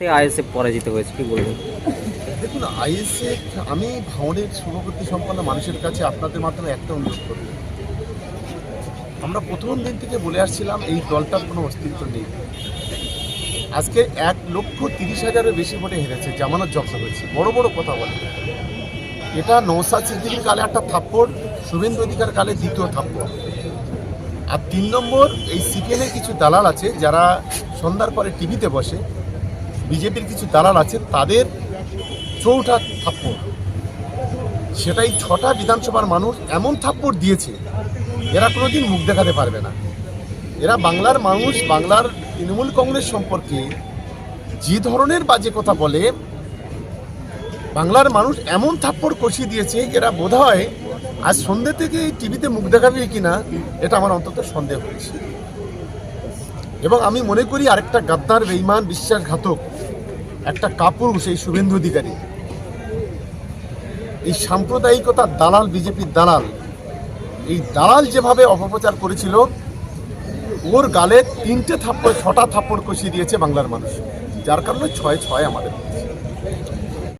ISF পরাজিত হয়েছে, কি বলবেন? দেখুন আইএসএ আমি ভাঙনের শুভবর্তী সম্পন্ন মানুষের কাছে আপনাদের মাধ্যমে একটা অনুরোধ করব। আমরা প্রথম দিন থেকে বলে আসছিলাম, এই দলটার কোনো অস্তিত্ব নেই। আজকে এক লক্ষ তিরিশ হাজারের বেশি ভোটে হেরেছে, জামানত জব্দ হয়েছে বড় বড় কথা বলে। এটা নৌসাদ সিদ্দিকির কালে একটা থাপ্পড়, শুভেন্দু অধিকার কালে দ্বিতীয় থাপ্পড়। আর তিন নম্বর, এই সিপিএনের কিছু দালাল আছে, যারা সন্ধ্যার পরে টিভিতে বসে বিজেপির কিছু দালাল আছে, তাদের চৌঠা থাপ্পড়। সেটাই ছটা বিধানসভার মানুষ এমন থাপ্পড় দিয়েছে, এরা কোনোদিন মুখ দেখাতে পারবে না। এরা বাংলার মানুষ, বাংলার তৃণমূল কংগ্রেস সম্পর্কে যে ধরনের বাজে কথা বলে, বাংলার মানুষ এমন থাপ্পড় কষিয়ে দিয়েছে, এরা বোধ হয় আজ সন্ধ্যে থেকে এই টিভিতে মুখ দেখাবে কিনা, এটা আমার অন্তত সন্দেহ হয়েছে। এবং আমি মনে করি আরেকটা গাদ্দার বেইমান বিশ্বাসঘাতক একটা কাপুরুষ এই শুভেন্দু অধিকারী। এই সাম্প্রদায়িকতার দালাল বিজেপির দালাল, এই দালাল যেভাবে অপপ্রচার করেছিল, ওর গালে তিনটে থাপ্পড়, ছটা থাপ্পড় কষিয়ে দিয়েছে বাংলার মানুষ। যার কারণে ছয় ছয় আমাদের